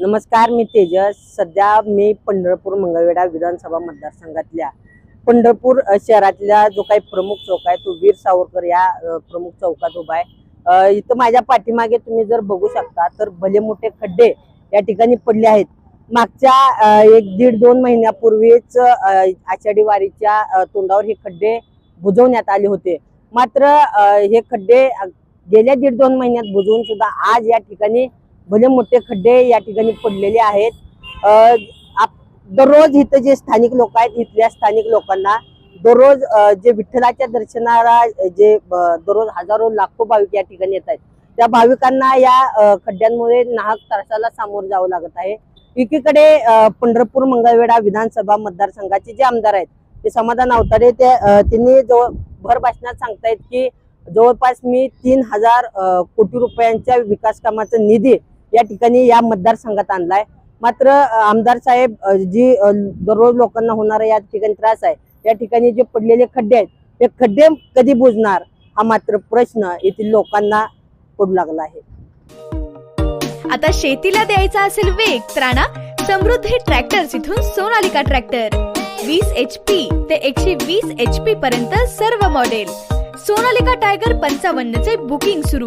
नमस्कार मी तेजस. सध्या मी पंढरपूर मंगळवेढा विधानसभा मतदारसंघातल्या. पंढरपूर शहरातल्या जो काही प्रमुख चौक आहे तो वीर सावरकर या प्रमुख चौकात उभा आहे. इथं माझ्या पाठीमागे तुम्ही जर बघू शकता तर भले मोठे खड्डे या ठिकाणी पडले आहेत. मागच्या एक दीड दोन महिन्यापूर्वीच आषाढी वारीच्या तोंडावर हे खड्डे बुजवण्यात आले होते. मात्र हे खड्डे गेल्या दीड दोन महिन्यात बुजवून सुद्धा आज या ठिकाणी भले मोठे खड्डे या ठिकाणी पडलेले आहेत. आप- दररोज इथं जे स्थानिक लोक आहेत इथल्या स्थानिक लोकांना दररोज जे विठ्ठलाच्या दर्शनाला जे दररोज हजारो लाखो भाविक या ठिकाणी येत आहेत. त्या भाविकांना या खड्ड्यांमुळे नाहक त्रासाला सामोरं जावं लागत आहे. एकीकडे पंढरपूर मंगळवेढा विधानसभा मतदारसंघाचे जे आमदार आहेत ते समाधान अवतारे ते त्यांनी जवळ भर भाषणात सांगतायत की जवळपास मी तीन हजार कोटी रुपयांच्या विकास कामाचा निधी या ठिकाणी या मतदारसंघात आणलाय. मात्र आमदार साहेब जी दररोज लोकांना होणारा या ठिकाणी त्रास आहे या ठिकाणी जे पडलेले खड्डे आहेत ते खड्डे कधी बुजणार? हा मात्र प्रश्न येथील लोकांना पडू लागला आहे. आता शेतीला द्यायचा असेल वेग त्राणा समृद्धी ट्रॅक्टर इथून सोनालिका ट्रॅक्टर. वीस एच पी ते एकशे वीस एच पी पर्यंत सर्व मॉडेल सोनालिका टायगर पंचावन्न चे बुकिंग सुरू.